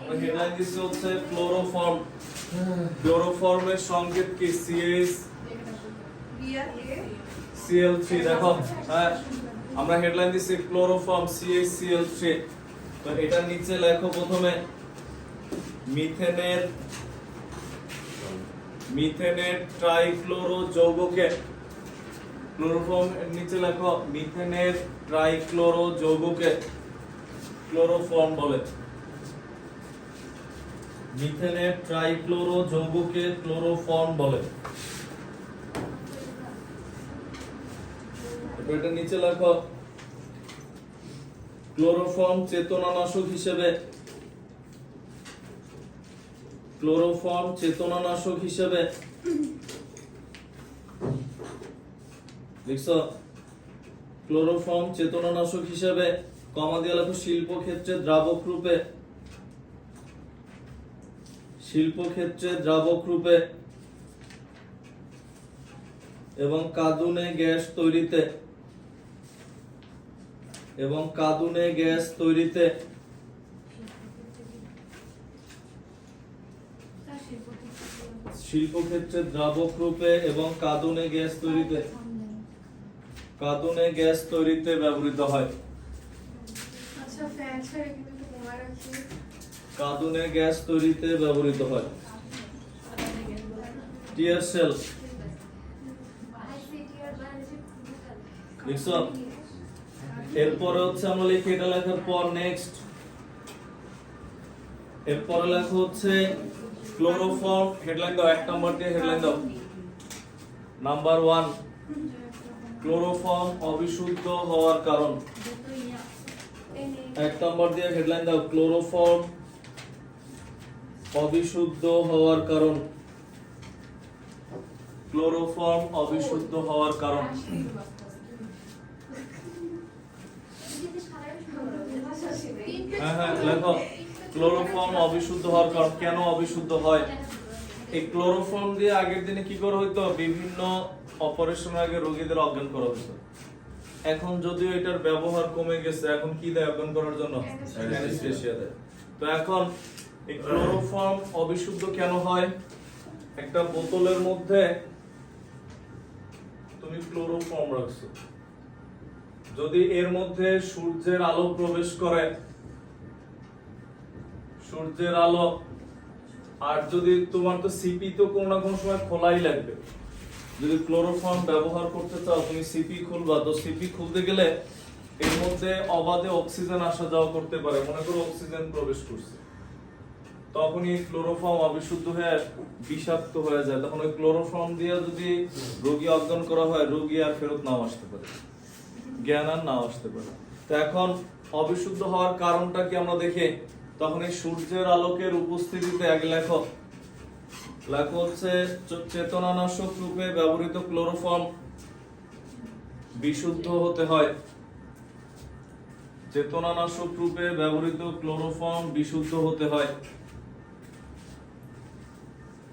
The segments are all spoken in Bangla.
আমরা হেডলাইন দিচ্ছি হচ্ছে ক্লোরোফর্ম ক্লোরোফর্মের সংকেত কি? সিএস সিএল থ্রি দেখো। হ্যাঁ আমরা হেডলাইন দিচ্ছি ক্লোরোফর্ম সিএস সিএল থ্রি তো এটার নিচে লেখো প্রথমে। মিথেনের মিথেনের ট্রাইক্লোরো যৌগকে ক্লোরোফর্ম নিচে লেখো। মিথেনের ট্রাইক্লোরো যৌগকে ক্লোরোফর্ম বলে। মিথেনের ট্রাইক্লোরো যৌগকে ক্লোরোফর্ম বলে। এটা নিচে লেখো, ক্লোরোফর্ম চেতনানাশক হিসেবে ক্লোরোফর্ম চেতনানাশক হিসেবে দেখছ ক্লোরোফর্ম চেতনানাশক হিসেবে কমা দিয়ে লেখো, শিল্পক্ষেত্রে দ্রাবক রূপে শিল্পক্ষেত্রে দ্রাবক রূপে এবং কাঁদুনে গ্যাস তৈরিতে এবং কাঁদুনে গ্যাস তৈরিতে শিল্পক্ষেত্রে দ্রাবক রূপে এবং কাঁদুনে গ্যাস তৈরিতে কাঁদুনে গ্যাস তৈরিতে ব্যবহৃত হয়। আচ্ছা ফ্যান ছেড়ে কিন্তু কাঁদুনে গ্যাস তৈরিতে ব্যবহৃত হয়। Tear shell. এরপরে হচ্ছে আমরা লিখি এটা লেখার পর নেক্সট এরপরে লেখা হচ্ছে ক্লোরোফর্ম হেডলাইন দাও, এক নাম্বার দিয়ে হেডলাইন দাও। নাম্বার ওয়ান ক্লোরোফর্ম অবিশুদ্ধ হওয়ার কারণ। এক নাম্বার দিয়ে হেডলাইন দাও ক্লোরোফর্ম অবিশুদ্ধ হওয়ার কারণ। ক্লোরোফর্ম অবিশুদ্ধ হওয়ার কারণ। হ্যাঁ হ্যাঁ লেখো। ক্লোরোফর্ম অবিশুদ্ধ হওয়ার কারণ। কেন অবিশুদ্ধ হয়? এই ক্লোরোফর্ম দিয়ে আগের দিনে কি করা হইতো? বিভিন্ন অপারেশনের আগে রোগীদের অজ্ঞান করা হতো এখন যদিও এটার ব্যবহার কমে গেছে এখন কি দেয় অজ্ঞান করার জন্য? দেয়। তো এখন এই ক্লোরোফর্ম অবিশুদ্ধ কেন হয়? একটা বোতলের মধ্যে তুমি ক্লোরোফর্ম রাখছো। যদি এর মধ্যে সূর্যের আলো প্রবেশ করে, সূর্যের আলো, আর যদি তোমার তো সিপি তো কোনো না কোনো সময় খোলাই লাগবে। যদি ক্লোরোফর্ম ব্যবহার করতে চাও, তুমি সিপি খুলবা। তো সিপি খুলতে গেলে এর মধ্যে অবাধে অক্সিজেন আসা যাওয়া করতে পারে। মনে করো অক্সিজেন প্রবেশ করছে। তখনই ক্লোরোফর্ম অবিশুদ্ধ হয়ে বিষাক্ত হয়ে যায়। তখন ওই ক্লোরোফর্ম দিয়ে যদি রোগী অজ্ঞান করা হয়, রোগী আর ফেরত নাও আসতে পারে। জ্ঞান আর নাও আসতে পারে। তো এখন অবিশুদ্ধ হওয়ার কারণটা কি আমরা দেখি? তখন এই সূর্যের আলোকের উপস্থিতিতে এক লেখক লেখক হচ্ছে চেতনানাশক রূপে ব্যবহৃত ক্লোরোফর্ম বিশুদ্ধ হতে হয়। চেতনানাশক রূপে ব্যবহৃত ক্লোরোফর্ম বিশুদ্ধ হতে হয়।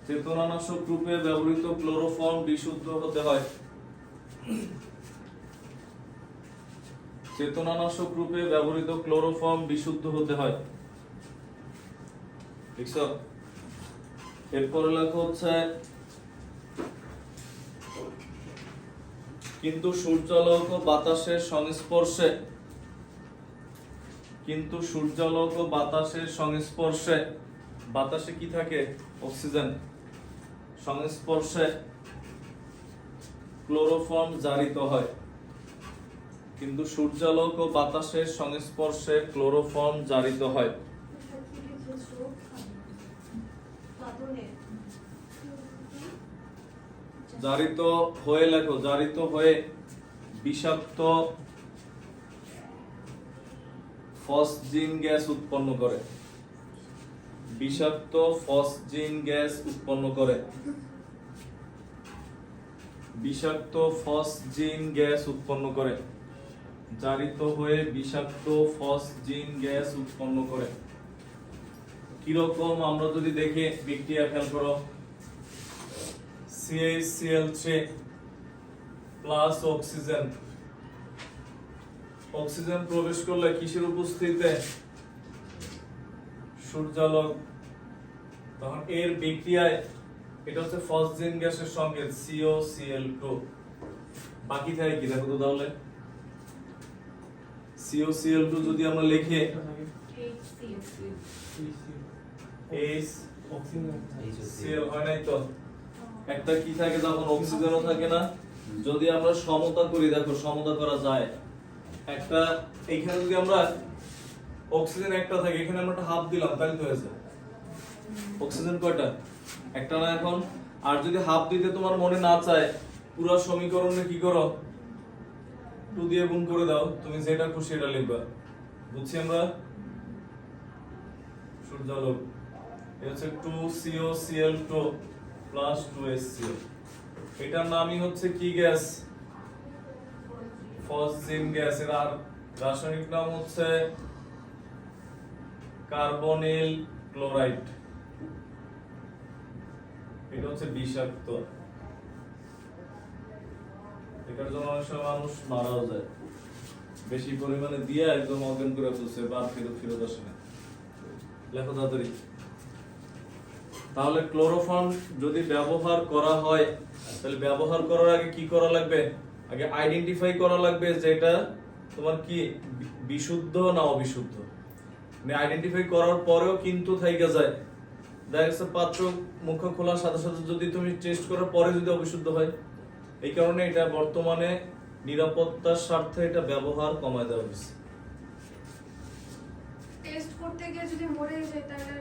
চেতনানাশক রূপে ব্যবহৃত ক্লোরোফর্ম বিশুদ্ধ হতে হয়। চেতনানাশক রূপে ব্যবহৃত ক্লোরোফর্ম বিশুদ্ধ হতে হয়। এরপরে লেখা হচ্ছে, কিন্তু সূর্যালোক বাতাসের সংস্পর্শে কিন্তু সূর্যালোক বাতাসের সংস্পর্শে বাতাসে কি থাকে? অক্সিজেন। সংস্পর্শে ক্লোরোফর্ম জারিত হয়। কিন্তু সূর্যালোক ও বাতাসের সংস্পর্শে ক্লোরোফর্ম জারিত হয়। জারিত হয়ে লেখো, জারিত হয়ে বিষাক্ত ফসজিন গ্যাস উৎপন্ন করে। বিষাক্ত ফসজিন গ্যাস উৎপন্ন করে। বিষাক্ত ফসজিন গ্যাস উৎপন্ন করে। জারিত হয়ে বিষাক্ত ফসজিন গ্যাস উৎপন্ন করে। কীরকম আমরা যদি দেখি বিক্রিয়া খেয়াল করো। CaCl3 প্লাস অক্সিজেন অক্সিজেন প্রবেশ করলে কিসের উপস্থিতিতে? সূর্যালোক, তখন এর বিক্রিয়ায় এটা হচ্ছে ফসজিন গ্যাসের সঙ্গে সিও সিএল টু বাকি থাকে কি? দেখো তো তাহলে। সিও সিএল টু যদি আমরা লিখি এইচ সিএল হয় নাই তো? একটা কি থাকে তখন অক্সিজেনও থাকে না। যদি আমরা সমতা করি, দেখো সমতা করা যায়। একটা, এইখানে যদি আমরা অক্সিজেন একটা থাকে, এখানে আমরা একটা হাফ দিলাম, তাহলে তো হয়েছে। অক্সিজেন কয়টা? একটা না এখন? আর যদি হাফ দিতে তোমার মনে না চায়, পুরো সমীকরণে কি করো? টু দিয়ে গুণ করে দাও, তুমি যেটা খুশি এটা লিখবা। বুঝছি আমরা? সূর্যালোক। এটা হচ্ছে two CO CL two plus two S CO এটার নামই হচ্ছে কি গ্যাস? Phosgene gas. এর আর রাসায়নিক নাম হচ্ছে কার্বনিল ক্লোরাইড। এটা হচ্ছে বিষাক্ত। এটার জন্য অনেক সময় মানুষ মারাও যায়। বেশি পরিমাণে দিয়ে একদম অজ্ঞান করে ফেলছে বার ফেরত ফেরত আসে না। লেখো তাহলে ক্লোরোফর্ম যদি ব্যবহার করা হয়, তাহলে ব্যবহার করার আগে কি করা লাগবে? আগে আইডেন্টিফাই করা লাগবে যে এটা তোমার কি বি- বিশুদ্ধ না অবিশুদ্ধ? মানে আইডেন্টিফাই করার পরেও কিন্তু থাইকা যায়। দেখা যাচ্ছে পাত্র মুখ খোলার সাথে সাথে যদি তুমি টেস্ট করার পরে যদি অবিশুদ্ধ হয় এই কারণে এটা বর্তমানে নিরাপত্তার স্বার্থে এটা ব্যবহার কমায় দেওয়া হয়েছে। টেস্ট করতে গিয়ে যদি মরে যায় তাহলে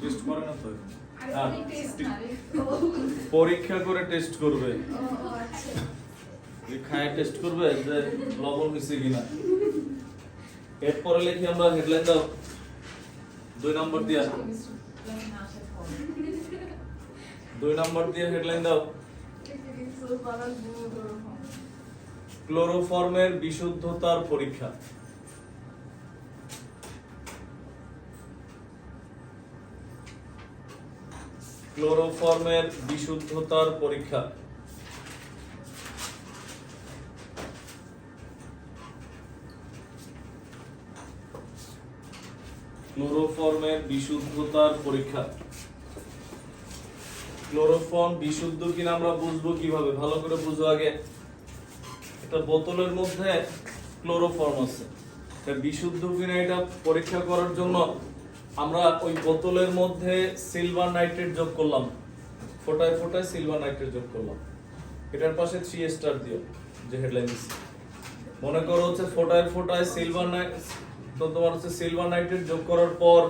টেস্ট করে না তো আরে হ্যাঁ। পরীক্ষা করে টেস্ট করবে। আচ্ছা। যে খায় টেস্ট করবে যে লবণ হয়েছে কিনা। এরপরে লিখি আমরা হেডলাইন দাও দুই নম্বর দিয়া। দুই নম্বর দিয়ে হেডলাইন দাও ক্লোরোফর্মের বিশুদ্ধতার পরীক্ষা। ক্লোরোফর্মের বিশুদ্ধতার পরীক্ষা। ক্লোরোফর্মের বিশুদ্ধতার পরীক্ষা। ক্লোরোফর্ম বিশুদ্ধ কিনা আমরা বুঝব কীভাবে? ভালো করে বুঝো আগে। একটা বোতলের মধ্যে ক্লোরোফর্ম আছে। এটা বিশুদ্ধ কিনা এটা পরীক্ষা করার জন্য আমরা ওই বোতলের মধ্যে সিলভার নাইট্রেট যোগ করলাম। ফোটায় ফোটায় সিলভার নাইট্রেট যোগ করলাম। এটার পাশে থ্রি স্টার দিও, যে হেডলাইন মনে করো হচ্ছে ফোটায় ফোটায় সিলভার নাইট তো তোমার সিলভার নাইট্রেট যোগ করার পর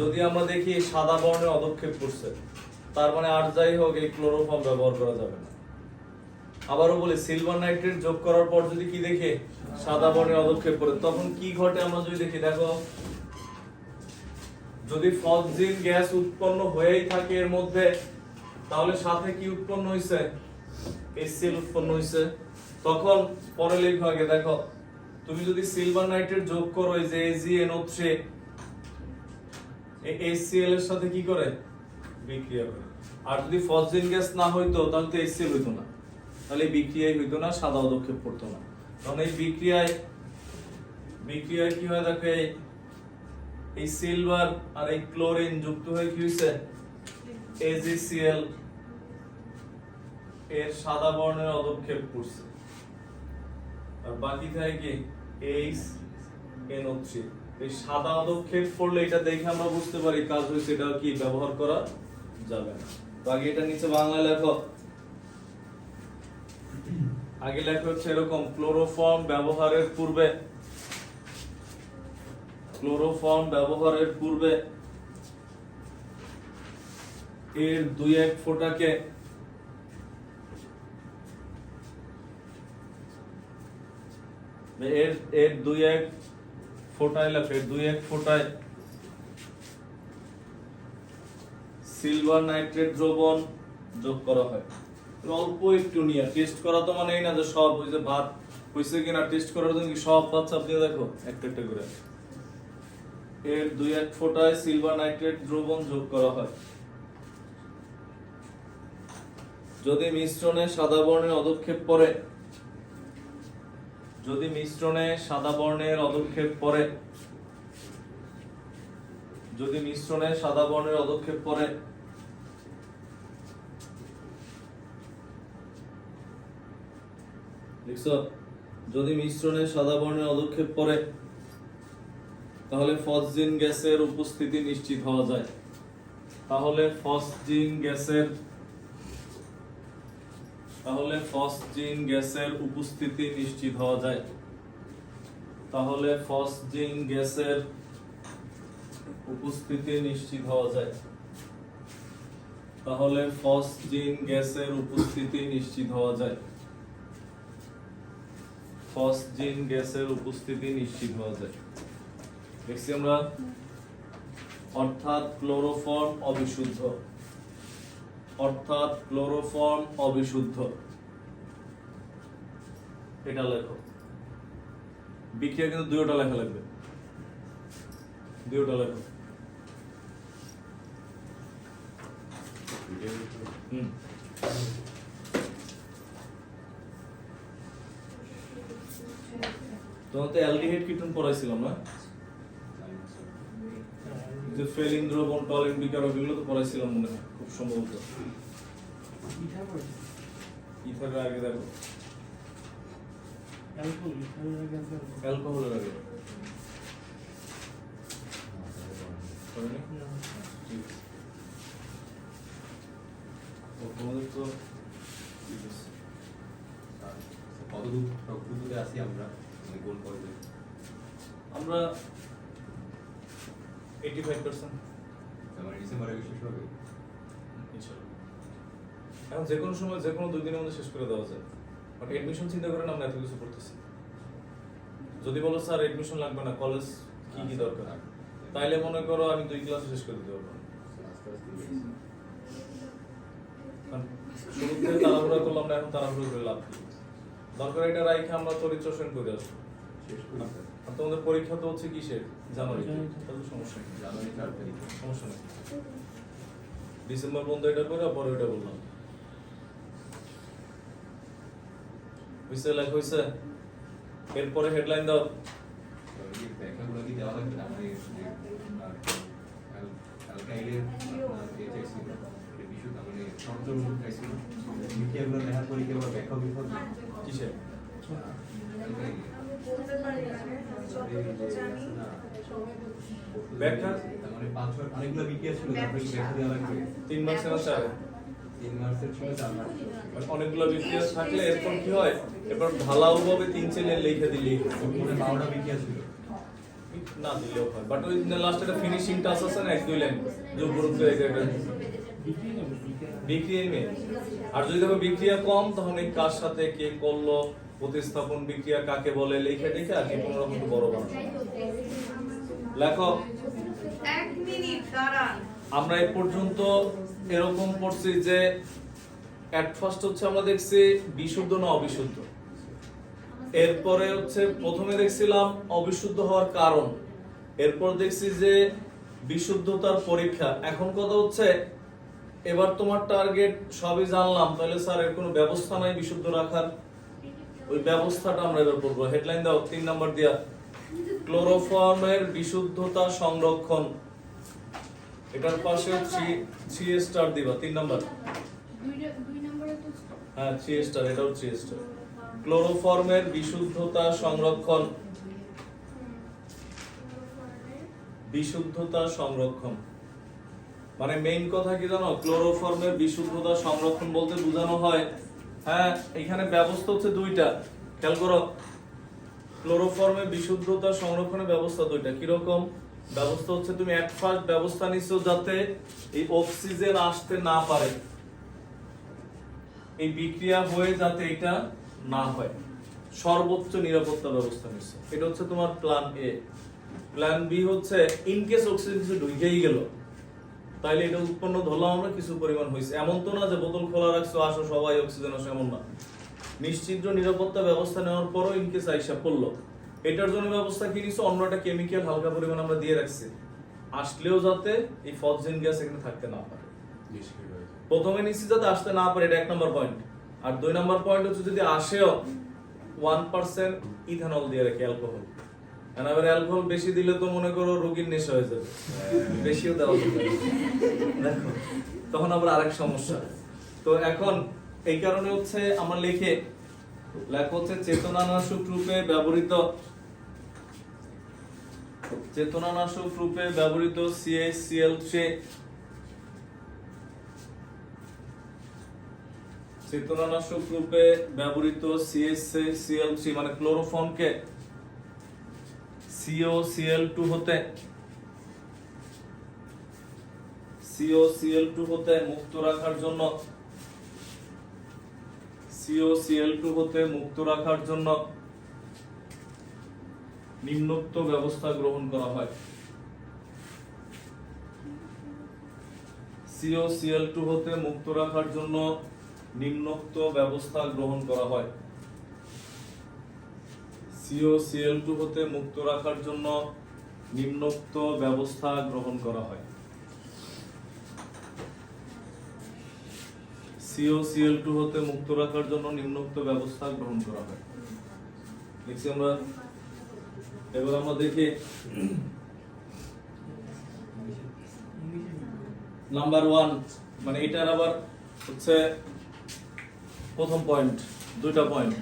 যদি আমরা দেখি সাদা বর্ণের অদক্ষেপ করছে, তার মানে আর যাই হোক এই ক্লোরোফর্ম ব্যবহার করা যাবে না। আবারও বলি সিলভার নাইট্রেট যোগ করার পর যদি কি দেখে, সাদা বর্ণের অদক্ষেপ করে, তখন কি ঘটে আমরা যদি দেখি, দেখো, যদি ফসজিন গ্যাস উৎপন্ন হয়েই থাকে এর মধ্যে, তাহলে সাথে কি উৎপন্ন হয়েছে HCl উৎপন্ন হয়েছে তখন পরে লিখো আগে, দেখো তুমি যদি সিলভার নাইট্রেট যোগ করো, এই যে AgNO3 এই HCl এর সাথে কি করে? বিক্রিয়া করে। আর যদি ফসজিন গ্যাস না হইতো, তাহলে তো HCl হইতো না। তাহলে এই বিক্রিয়াই হইতো না, সাদা পদক্ষেপ পড়তো না। কারণ এই বিক্রিয়ায় বিক্রিয়ায় কি হয় দেখো, এই সিলভার আর এই ক্লোরিন যুক্ত হয়ে কি হয়েছে AgCl এর সাদা বর্ণের অদক্ষেপ পড়ছে আর বাকি থাকে কি? এইচ NO3 এই সাদা অদক্ষেপ করলে এটা দেখে আমরা বুঝতে পারি কাজ হয়েছে, এটা কি ব্যবহার করা যাবে তো আগে এটা নিচে বাংলা লেখো। আগে লেখা হচ্ছে এরকম ক্লোরোফর্ম ব্যবহারের পূর্বে। ক্লোরোফর্ম ব্যবহারের পূর্বে। এর দুই এক ফোঁটাকে এর এর দুই এক ফোঁটায় এর দুই এক ফোঁটায় সিলভার নাইট্রেট দ্রবণ যোগ করা হয়। অল্প একটু নিয়ে টেস্ট করা তো মানে এই না যে সব ওই যে ভাত হয়েছে কিনা টেস্ট করার জন্য সব ভাত দিয়ে দেখো? একটা একটা করে। এর দুই এক ফোঁটায় সিলভার নাইট্রেট দ্রবণ যোগ করা হয়। যদি মিশ্রণে সাদা বর্ণের অদক্ষেপ পড়ে যদি মিশ্রণে সাদা বর্ণের অদক্ষেপ পরে যদি মিশ্রণে সাদা বর্ণের অদক্ষেপ পরে যদি মিশ্রণে সাদা বর্ণের অদক্ষেপ পরে তাহলে ফসজিন গ্যাসের উপস্থিতি নিশ্চিত হওয়া যায়। তাহলে ফসজিন গ্যাসের তাহলে ফসজিন গ্যাসের উপস্থিতি নিশ্চিত হওয়া যায়। তাহলে ফসজিন গ্যাসের উপস্থিতি নিশ্চিত হওয়া যায়। তাহলে ফসজিন গ্যাসের উপস্থিতি নিশ্চিত হওয়া যায়। ফসজিন গ্যাসের উপস্থিতি নিশ্চিত হওয়া যায়। দেখছি আমরা। অর্থাৎ ক্লোরোফর্ম অবিশুদ্ধ। অর্থাৎ ক্লোরোফর্ম অবিশুদ্ধ। এটা লেখো। বিক্রিয়া কিন্তু দুইটা লেখা লাগবে। দুইটা লেখো। হুম। তোমার তো অ্যালডিহাইড কীটন পড়াইছিলাম না? যে ফেলিন দ্রবণ টলিন বিকারক এগুলো তো পড়াইছিলাম মনে হয় খুব সম্ভবত ইথারের আগে দেখো অ্যালকোহলের আগে তোমাদের তো ঠিক আছে। কতদূর প্রকৃতিতে আছি আমরা মানে গোল পর্বে আমরা এইটি ফাইভ পার্সেন্ট ডিসেম্বরে শেষ হবে? এখন যে কোনো সময় যে কোনো দুই দিনের মধ্যে শেষ করে দেওয়া যায়। বাট এডমিশন চিন্তা করেন আমরা এত কিছু করতেছি। যদি বলো স্যার এডমিশন লাগবে না কলেজ কি কি দরকার? তাইলে মনে করো আমি দুই ক্লাস শেষ করে দিতে পারব। তাড়াহুড়া করলাম না এখন তাড়াহুড়ো করে লাভ কি? দরকার এটা রাইখে আমরা চরিত্রসেন করে আসব। শেষ করে আর তোমাদের পরীক্ষা তো হচ্ছে কিসের? জানুয়ারি তাহলে সমস্যা নেই। জানুয়ারি চার তারিখ সমস্যা নেই। ডিসেম্বর পর্যন্ত এটা করে পরে ওইটা বললাম। বুঝতে লাইক হয়েছে এরপরে হেডলাইন দাও। তো মানে মানে ব্যাখ্যা? মানে পাঁচ অনেকগুলো বিক্রিয়া ছিল তারপরে ব্যাখ্যা দেওয়া লাগবে তিন তিন ছিল চার মানে অনেকগুলো বিক্রিয়া থাকলে এরপর কি হয়? এরপর ঢালাও ভাবে তিন লিখে দিলি মানে বারোটা বিক্রিয়া ছিল। না দিলেও হয়। বাট ওই লাস্ট একটা ফিনিশিং টাচ আছে না এক দুই লাইন যে উপরোক্ত এই বিক্রিয়া মেয়ে আর যদি দেখো বিক্রিয়া কম তখন এই কার সাথে কে করল? প্রতিস্থাপন বিক্রিয়া কাকে বলে লিখে দেখে আর কি কোনো রকম বড় বানানো লেখো। এক মিনিট দাঁড়ান। আমরা এ পর্যন্ত এরকম পড়ছি যে অ্যাট ফার্স্ট হচ্ছে আমরা দেখছি বিশুদ্ধ না অবিশুদ্ধ। এরপরে হচ্ছে প্রথমে দেখছিলাম অবিশুদ্ধ হওয়ার কারণ। এরপর দেখছি যে বিশুদ্ধতার পরীক্ষা। এখন কথা হচ্ছে এবার তোমার টার্গেট সবই জানলাম তাহলে স্যার এর কোনো ব্যবস্থা নাই বিশুদ্ধ রাখার। ওই ব্যবস্থাটা আমরা এবার পড়ব হেডলাইন দাও তিন নাম্বার দিয়া। ক্লোরোফর্মের বিশুদ্ধতা সংরক্ষণ। এটার পাশে থ্রি স্টার দিবা তিন নাম্বার। দুই নম্বরে তো হ্যাঁ থ্রি স্টার এটাও থ্রি স্টার ক্লোরোফর্মের বিশুদ্ধতা সংরক্ষণ। বিশুদ্ধতা সংরক্ষণ। মানে মেইন কথা কি জানো? ক্লোরোফর্মের বিশুদ্ধতা সংরক্ষণ বলতে বোঝানো হয় হ্যাঁ এখানে ব্যবস্থা হচ্ছে দুইটা। খেয়াল করো ক্লোরোফর্মের বিশুদ্ধতা সংরক্ষণের ব্যবস্থা দুইটা। কীরকম? ব্যবস্থা হচ্ছে তুমি এক ফার্স্ট ব্যবস্থা নিচ্ছ যাতে এই অক্সিজেন আসতে না পারে। এই বিক্রিয়া হয়ে যাতে এটা না হয়। সর্বোচ্চ নিরাপত্তা ব্যবস্থা নিচ্ছে এটা হচ্ছে তোমার প্ল্যান এ প্ল্যান বি হচ্ছে ইন কেস অক্সিজেন কিছু ঢুকেই গেল তাইলে এটা উৎপন্ন ধরলাম আমরা, কিছু পরিমাণ হয়েছে এমন তো না যে বোতল খোলা রাখছো, আসো সবাই অক্সিজেন আসো, এমন না। নিশ্চিত নিরাপত্তা ব্যবস্থা নেওয়ার পরও ইন কেস আইসা পড়ল। এটার জন্য ব্যবস্থা কি নিচ্ছে অন্য একটা কেমিক্যাল হালকা পরিমাণ আমরা দিয়ে রাখছি। আসলেও যাতে এই ফসজিন গ্যাস এখানে থাকতে না পারে। প্রথমে নিচ্ছি যাতে আসতে না পারে, এটা এক নম্বর পয়েন্ট আর দুই নম্বর পয়েন্ট হচ্ছে যদি আসেও ওয়ান পার্সেন্ট ইথানল দিয়ে রাখি অ্যালকোহল আর আবার অ্যালকোহল বেশি দিলে তো মনে করো রোগীর নেশা হয়ে যাবে। বেশিও দেওয়া যাবে। দেখো, তখন আবার আরেক সমস্যা। তো এখন এই কারণে হচ্ছে আমার লেখে হচ্ছে, চেতনানাশক রূপে ব্যবহৃত, চেতনানাশক রূপে ব্যবহৃত সিএসসিএল সে চেতনানাশক রূপে ব্যবহৃত সিএসসিএল মানে ক্লোরোফর্মকে সিওসিএল টু হতে সিওসিএল টু হতে মুক্ত রাখার জন্য সিওসিএল টু হতে মুক্ত রাখার জন্য নিম্নোক্ত ব্যবস্থা গ্রহণ করা হয়। সিওসিএল টু হতে মুক্ত রাখার জন্য নিম্নোক্ত ব্যবস্থা গ্রহণ করা হয়। সিওসিএল টু হতে মুক্ত রাখার জন্য নিম্নোক্ত ব্যবস্থা গ্রহণ করা হয়। সিওসিএল টু হতে মুক্ত রাখার জন্য নিম্নোক্ত ব্যবস্থা গ্রহণ করা হয়। দেখছি আমরা, এবার আমরা দেখি নাম্বার ওয়ান মানে এটার আবার হচ্ছে প্রথম পয়েন্ট, দুইটা পয়েন্ট।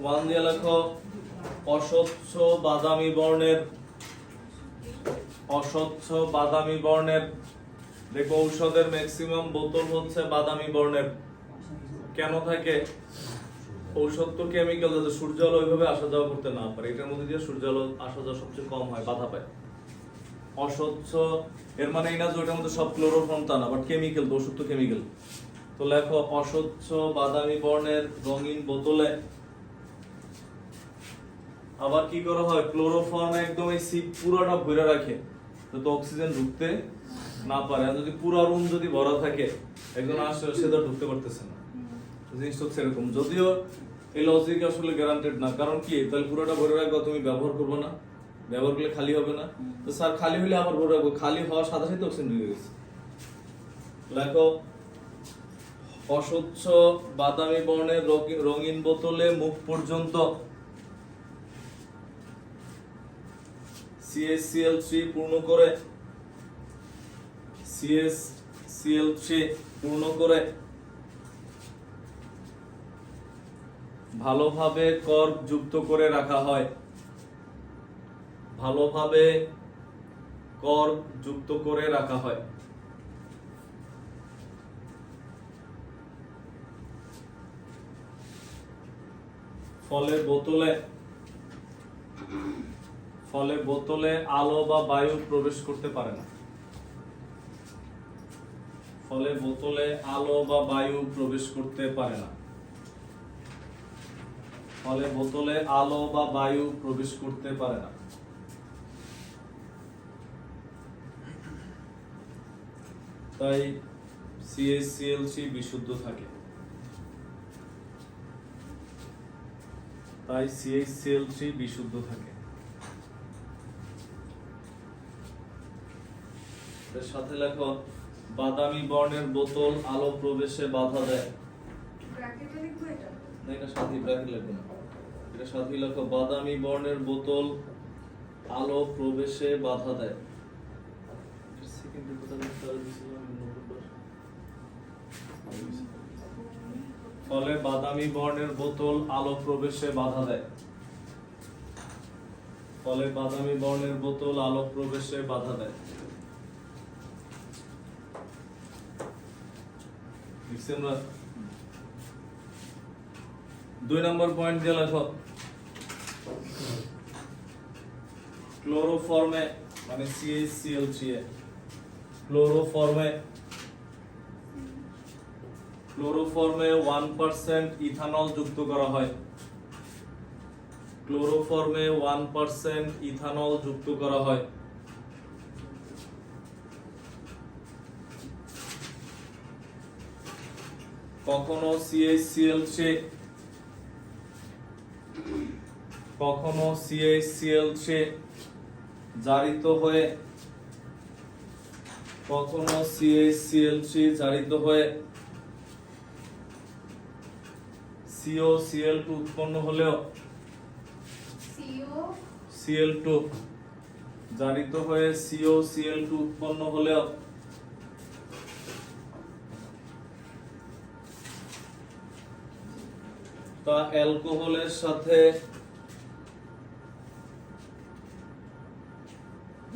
ওয়ান দিয়ে লেখো, অস্বচ্ছ বাদামি বর্ণের, অস্বচ্ছ বাদামি বর্ণের, দেখো ঔষধের ম্যাক্সিমাম বোতল হচ্ছে বাদামি বর্ণের। কেন থাকে? ঔষধ তো কেমিক্যাল যাতে সূর্য আলো ওইভাবে আসা যাওয়া করতে না পারে, এটার মধ্যে দিয়ে সূর্য আলো আসা যাওয়া সবচেয়ে কম হয়, বাধা পায়। অস্বচ্ছ, এর মানে এই না যে ওটার মধ্যে সব ক্লোরোফর্ম তা না বাট কেমিক্যাল তো, ওষুধ তো কেমিক্যাল তো লেখো, অস্বচ্ছ বাদামি বর্ণের রঙিন বোতলে আবার কি করা হয়? ক্লোরোফর্ম একদম এই সিপ পুরোটা ভরে রাখে। যাতে অক্সিজেন ঢুকতে না পারে। আর যদি পুরো রুম যদি ভরা থাকে, একজন আসে সে তো ঢুকতে পারতেছে না। জিনিসটা হচ্ছে এরকম। যদিও এই লজিক আসলে গ্যারান্টেড না। কারণ কি? তাহলে পুরোটা ভরে রাখব, তুমি ব্যবহার করবে না। ব্যবহার করলে খালি হবে না। তো স্যার খালি হলে আবার ভরে রাখব। খালি হওয়ার সাথে সাথে অক্সিজেন ঢুকে গেছে। লেখো অস্বচ্ছ বাদামি বর্ণের রঙি- রঙিন বোতলে মুখ পর্যন্ত সিএসসিএল থ্রি পূর্ণ করে। সিএসসিএল থ্রি পূর্ণ করে। ভালোভাবে কর্ক যুক্ত করে রাখা হয়। ভালোভাবে কর্ক যুক্ত করে রাখা হয়। ফলে বোতলে ফলে বোতলে আলো বা বায়ু প্রবেশ করতে পারে না। ফলে বোতলে আলো বা বায়ু প্রবেশ করতে পারে না। ফলে বোতলে আলো বা বায়ু প্রবেশ করতে পারে না। তাই সিএসসিএলসি বিশুদ্ধ থাকে। তাই সিএইচসিএল থ্রি বিশুদ্ধ থাকে। সাথে লেখো বাদামি বর্ণের বোতল আলো প্রবেশে বাধা দেয়। এটা না এটা সাথী ব্র্যাকেট লিখব এটা সাথী লেখো বাদামি বর্ণের বোতল আলো প্রবেশে বাধা দেয়। ফলে বাদামি বর্ণের বোতল আলো প্রবেশে বাধা দেয়। ফলে বাদামি বর্ণের বোতল আলো প্রবেশে বাধা দেয়। লিখছি আমরা? দুই নম্বর পয়েন্ট দিয়ে লেখো ক্লোরোফর্মে মানে সিএইচসিএল থ্রি ক্লোরোফর্মে ক্লোরোফর্মে ওয়ান পার্সেন্ট ইথানল যুক্ত করা হয়। ক্লোরোফর্মে ওয়ান পার্সেন্ট ইথানল যুক্ত করা হয়। কখনো সিএইচসিএল থ্রি কখনো সিএইচসিএল থ্রি জারিত হয়ে কখনো সিএইচসিএল থ্রি জারিত হয়ে সিও সিএল টু উৎপন্ন হলেও সিও সিএল টু জারিত হয়ে সিও সিএল টু উৎপন্ন হলেও তা অ্যালকোহলের সাথে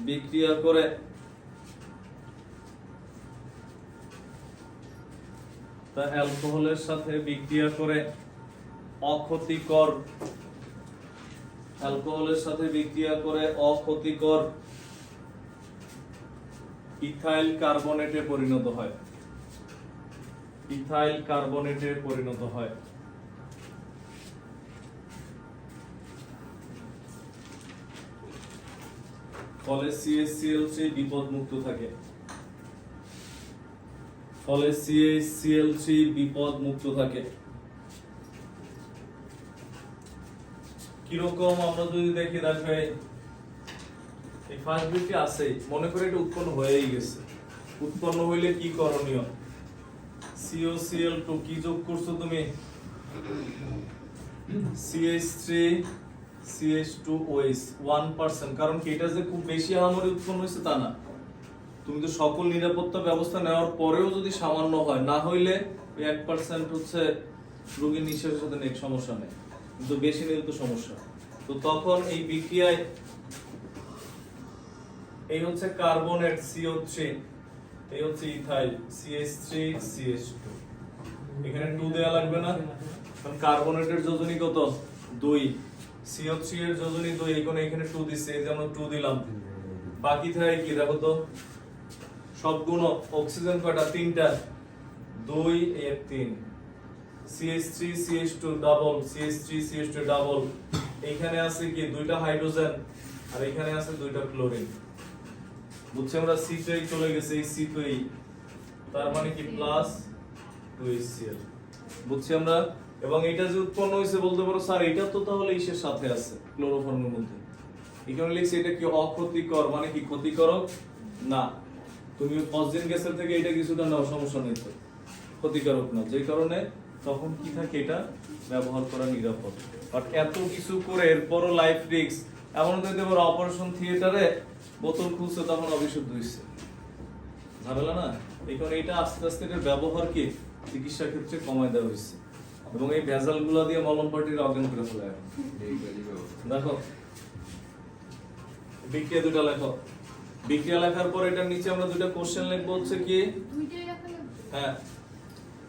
বিক্রিয়া করে তা অ্যালকোহলের সাথে বিক্রিয়া করে অক্ষতিকর, অ্যালকোহলের সাথে বিক্রিয়া করে অক্ষতিকর ইথাইল কার্বনেটে পরিণত হয়। ইথাইল কার্বনেটে পরিণত হয়। ফলে সিএসসিএল বিপদ মুক্ত থাকে। ফলে সিএসসিএল বিপদ মুক্ত থাকে। কীরকম আমরা যদি দেখি দেখবে এই ফার্স্ট বিটটি আছে মনে করে এটা উৎপন্ন হয়েই গেছে। উৎপন্ন হইলে কি করণীয়? সিওসিএল টু কি যোগ করছ তুমি? CH three CH two OS one percent কারণ কি এটা যে খুব বেশি উৎপন্ন তা না। তুমি তো সকল নিরাপত্তা ব্যবস্থা নেওয়ার পরেও যদি সামান্য হয়, না হইলে হচ্ছে রোগীর নিঃশ্বাসের সাথে নেই সমস্যা নেই, কিন্তু বেশি নিলে তো সমস্যা। তো তখন এই বিক্রিয়ায় এই হচ্ছে কার্বনেট এই হচ্ছে ethyl CS three CS two এখানে টু দেওয়া লাগবে না, কারণ কার্বনেটের যোজনী কত? দুই। সিও থ্রি এর যোজনী দুই এখানে এখানে টু দিচ্ছে এই যেমন টু দিলাম। বাকি থাকে কি দেখো তো? সবগুলো অক্সিজেন কয়টা? তিনটা। দুই এক তিন। CH3 CH2 double CH3 CH2 double এখানে আছে কি? দুইটা হাইড্রোজেন আর এখানে আছে দুইটা ক্লোরিন বুঝছি আমরা? সি এই চলে গেছে এই সি এই। তার মানে কি? প্লাস টু HCl বুঝছি আমরা? এবং এটা যে উৎপন্ন হয়েছে বলতে পারো, স্যার, এটা তো তাহলে ইসের সাথে আছে, ক্লোরোফর্মের মধ্যে। এখানে লিখছি এটা কি অক্ষতিকর মানে কি ক্ষতিকারক? না। তুমি অক্সিজেন গ্যাসের থেকে এটা কিছুটা নাও, সমস্যা নেই তো। ক্ষতিকারক না। যে কারণে তখন কি থাকে এটা? ব্যবহার করা নিরাপদ। বাট এত কিছু করে এরপরও লাইফ রিস্ক এমন যদি আবার অপারেশন থিয়েটারে বোতল খুলছে, তখন অবিশুদ্ধ হয়েছে ঝামেলা না? এই কারণে এটা আস্তে আস্তে এটার ব্যবহারকে চিকিৎসা ক্ষেত্রে কমায় দেওয়া হয়েছে এবং এই ভেজালগুলা দিয়ে মলম পার্টির অজ্ঞান করে ফেলে দেখো বিক্রিয়া দুটা লেখো। বিক্রিয়া লেখার পর এটার নিচে আমরা দুটা কোশ্চেন লিখব হচ্ছে কি? হ্যাঁ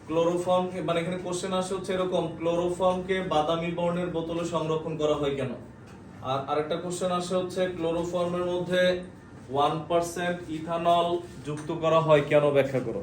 ক্লোরোফর্ম মানে এখানে কোশ্চেন আসে হচ্ছে এরকম ক্লোরোফর্মকে বাদামি বর্ণের বোতলে সংরক্ষণ করা হয় কেন? আর আরেকটা কোশ্চেন আসে হচ্ছে ক্লোরোফর্মের মধ্যে ওয়ান পার্সেন্ট ইথানল যুক্ত করা হয় কেন ব্যাখ্যা করো?